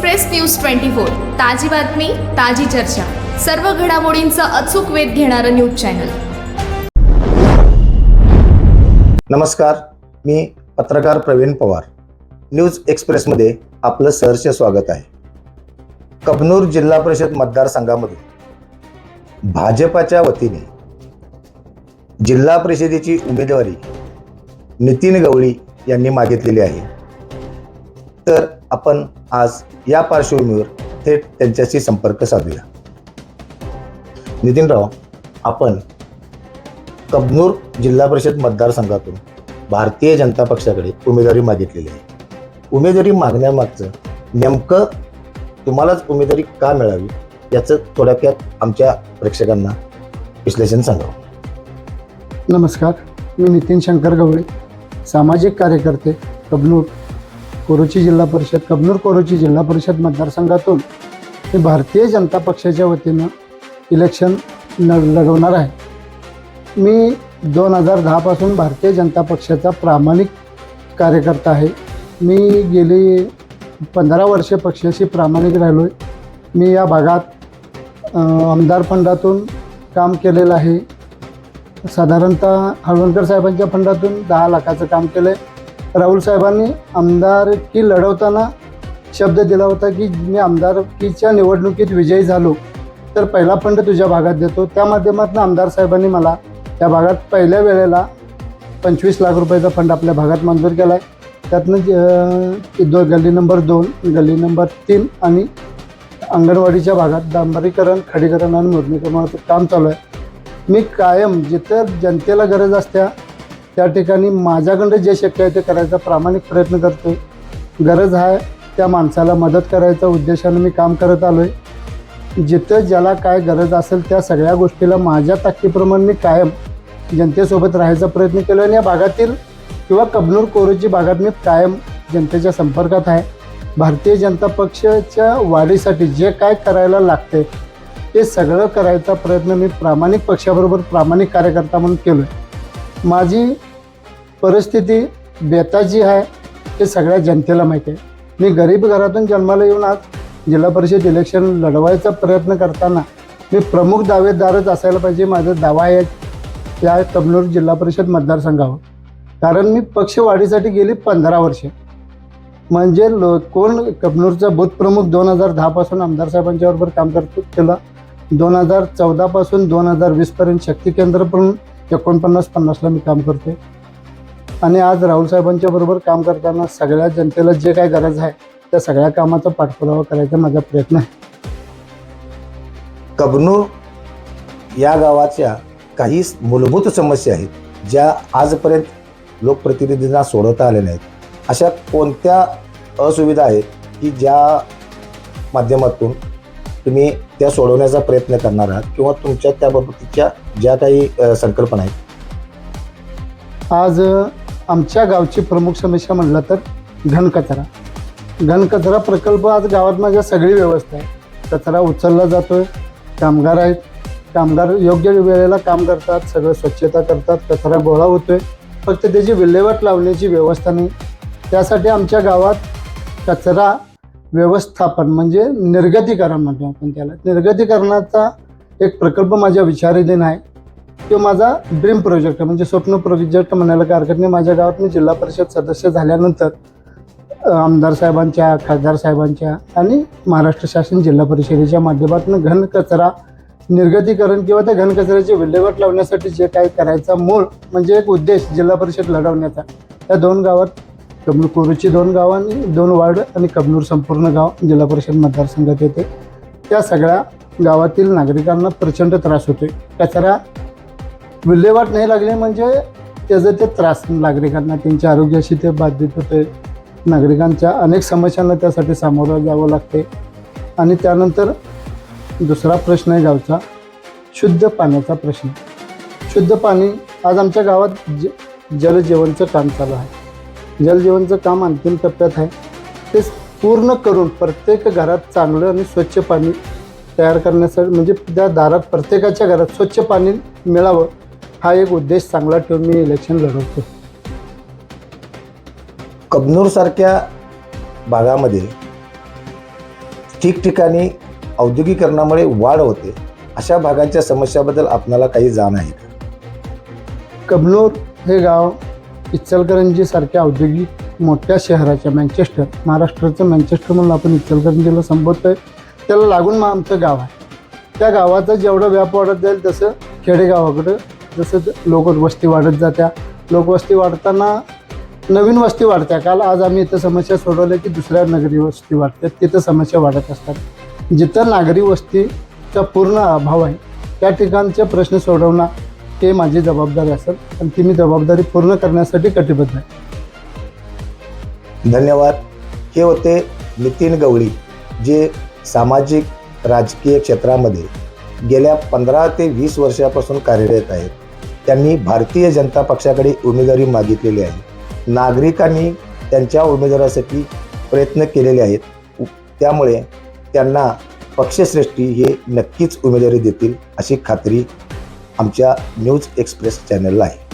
Express news twenty four. ताजी बातमी ताजी चर्चा. सर्व घडामोडींचा अचूक वेध घेणारं न्यूज चॅनल. नमस्कार मी पत्रकार प्रवीण पवार. न्यूज एक्सप्रेसमध्ये आपलं सहर्ष स्वागत आहे. कबनूर जिल्हा परिषद मतदारसंघामधून भाजपाच्या वतीने जिल्हा परिषदेची उमेदवारी नितीन गवळी यांनी मागितलेली आहे. तर आपण आज या पार्श्वभूमीवर थेट त्यांच्याशी संपर्क साधूया. नितीनराव आपण कबनूर जिल्हा परिषद मतदारसंघातून भारतीय जनता पक्षाकडे उमेदवारी मागितलेली आहे. उमेदवारी मागण्यामागचं नेमकं तुम्हालाच उमेदवारी का मिळावी याचं थोडक्यात आमच्या प्रेक्षकांना विश्लेषण सांगावं. नमस्कार मी नितीन शंकर गवळे सामाजिक कार्यकर्ते कबनूर. कोरोची जिल्हा परिषद कबनूर कोरोची जिल्हा परिषद मतदारसंघातून ते भारतीय जनता पक्षाच्या वतीनं इलेक्शन न लढवणार आहे. मी दोन हजार दहापासून भारतीय जनता पक्षाचा प्रामाणिक कार्यकर्ता आहे. मी गेली पंधरा वर्षे पक्षाशी प्रामाणिक राहिलो आहे मी या भागात आमदार फंडातून काम केलेलं आहे. साधारणतः हळवणकर साहेबांच्या फंडातून दहा लाखाचं काम केलं आहे राहुल साहेबांनी आमदारकी लढवताना शब्द दिला होता की मी आमदारकीच्या निवडणुकीत विजयी झालो तर पहिला फंड तुझ्या भागात देतो. त्या माध्यमातून आमदार साहेबांनी मला त्या भागात पहिल्या वेळेला पंचवीस लाख रुपयाचा फंड आपल्या भागात मंजूर केला आहे त्यातनं दो गल्ली नंबर दोन गल्ली नंबर तीन आणि अंगणवाडीच्या भागात डांबरीकरण खडीकरण आणि मुद्रणीकरणाचं काम चालू आहे. मी कायम जिथं जनतेला गरज असत्या त्या ठिकाणी माझ्याकडं जे शक्य आहे ते करायचा प्रामाणिक प्रयत्न करतो गरज आहे त्या माणसाला मदत करायच्या उद्देशाने मी काम करत आलो आहे जिथं ज्याला काय गरज असेल त्या सगळ्या गोष्टीला माझ्या ताकदीप्रमाणे मी कायम जनतेसोबत राहायचा प्रयत्न केलो आणि या भागातील किंवा कबनूर कोरोची भागात मी कायम जनतेच्या संपर्कात आहे. भारतीय जनता पक्षाच्या वाढीसाठी जे काय करायला लागते ते सगळं करायचा प्रयत्न मी प्रामाणिक पक्षाबरोबर प्रामाणिक कार्यकर्ता म्हणून केलो आहे माझी परिस्थिती बेताची आहे हे सगळ्या जनतेला माहिती आहे. मी गरीब घरातून जन्माला येऊन आज जिल्हा परिषद इलेक्शन लढवायचा प्रयत्न करताना मी प्रमुख दावेदारच असायला पाहिजे. माझा दावा आहे या कबनूर जिल्हा परिषद मतदारसंघावर. कारण मी पक्षवाढीसाठी गेली पंधरा वर्षे. म्हणजे लो कोण कबनूरचा बूथप्रमुख दोन हजार दहापासून आमदार साहेबांच्याबरोबर काम करतो केलं दोन हजार चौदापासून दोन हजार वीसपर्यंत शक्ती केंद्र पण एकोणपन्नास पन्नासला मी काम करते आणि आज राहुल साहेबांच्या बरोबर काम करताना सगळ्या जनतेला जे काय गरज आहे त्या सगळ्या कामाचा पाठपुरावा करायचा माझा प्रयत्न आहे. कबनूर या गावाच्या काही मूलभूत समस्या आहेत ज्या आजपर्यंत लोकप्रतिनिधींना सोडवता आल्या नाहीत. अशा कोणत्या असुविधा आहेत की ज्या माध्यमातून तुम्ही त्या सोडवण्याचा प्रयत्न करणार आहात किंवा तुमच्या त्याबाबतीच्या ज्या काही संकल्पना आहेत? आज आमच्या गावची प्रमुख समस्या म्हटलं तर घनकचरा. घनकचरा प्रकल्प आज गावात माझ्या सगळी व्यवस्था आहे. कचरा उचलला जातो आहे कामगार आहेत. कामगार योग्य वेळेला काम करतात सगळं स्वच्छता करतात कचरा गोळा होतो आहे फक्त त्याची विल्हेवाट लावण्याची व्यवस्था नाही. त्यासाठी आमच्या गावात कचरा व्यवस्थापन म्हणजे निर्गतीकरण म्हणतो आपण त्याला. निर्गतीकरणाचा एक प्रकल्प माझ्या विचाराधीन आहे. तो माझा ड्रीम प्रोजेक्ट म्हणजे स्वप्न प्रोजेक्ट म्हणायला काही हरकत नाही. माझ्या गावात मी जिल्हा परिषद सदस्य झाल्यानंतर आमदार साहेबांच्या खासदार साहेबांच्या आणि महाराष्ट्र शासन जिल्हा परिषदेच्या माध्यमातून घन कचरा निर्गतीकरण किंवा त्या घनकचऱ्याची विल्हेवाट लावण्यासाठी जे काही करायचा मूळ म्हणजे एक उद्देश जिल्हा परिषद लढवण्याचा. त्या दोन गावात कबनूर कोरूची दोन गावांनी आणि दोन वार्ड आणि कबनूर संपूर्ण गाव जिल्हा परिषद मतदारसंघात येते. त्या सगळ्या गावातील नागरिकांना प्रचंड त्रास होतोय. कचरा विल्हेवाट नाही लागली म्हणजे त्याचं ते त्रास नागरिकांना त्यांच्या आरोग्याशी ते बाधित होते. नागरिकांच्या अनेक समस्यांना त्यासाठी सामोरं जावं लागते. आणि त्यानंतर दुसरा प्रश्न आहे गावचा शुद्ध पाण्याचा प्रश्न. शुद्ध पाणी आज आमच्या गावात ज जलजीवनचं काम चालू आहे. जलजीवनचं काम अंतिम टप्प्यात आहे. ते पूर्ण करून प्रत्येक घरात चांगलं आणि स्वच्छ पाणी तयार करण्यासाठी म्हणजे त्या दारात प्रत्येकाच्या घरात स्वच्छ पाणी मिळावं हा एक उद्देश चांगला ठेवून मी इलेक्शन लढवतो. कबनूरसारख्या भागामध्ये ठिकठिकाणी औद्योगिकरणामुळे वाढ होते अशा भागांच्या समस्याबद्दल आपणाला काही जाण आहे का? कबनूर हे गाव इचलकरंजीसारख्या औद्योगिक मोठ्या शहराच्या मँचेस्टर महाराष्ट्राचं मँचेस्टर म्हणून आपण इचलकरंजीला संबोधतोय. त्याला लागून मग आमचं गाव आहे. त्या गावाचा जेवढा व्याप वाढत जाईल तसं खेडेगावाकडं जसं लोकवस्ती वाढत जात्या. लोकवस्ती वाढताना नवीन वस्ती वाढत्या. काल आज आम्ही इथं समस्या सोडवल्या की दुसऱ्या नगरी वस्ती वाढतात तिथं समस्या वाढत असतात. जिथं नागरी वस्तीचा पूर्ण अभाव आहे त्या ठिकाणचे प्रश्न सोडवणं ते माझी जबाबदारी असेल. आणि ती मी जबाबदारी पूर्ण करण्यासाठी कटिबद्ध आहे. धन्यवाद. हे होते नितीन गवळी जे सामाजिक राजकीय क्षेत्रामध्ये गेल्या पंधरा ते वीस वर्षापासून कार्यरत आहेत. त्यांनी भारतीय जनता पक्षाकडे उमेदवारी मागितलेली आहे. नागरिकांनी त्यांच्या उमेदवारासाठी प्रयत्न केलेले आहेत. त्यामुळे त्यांना पक्षश्रेष्ठी हे नक्कीच उमेदवारी देतील अशी खात्री आमच्या न्यूज एक्सप्रेस चॅनलला आहे.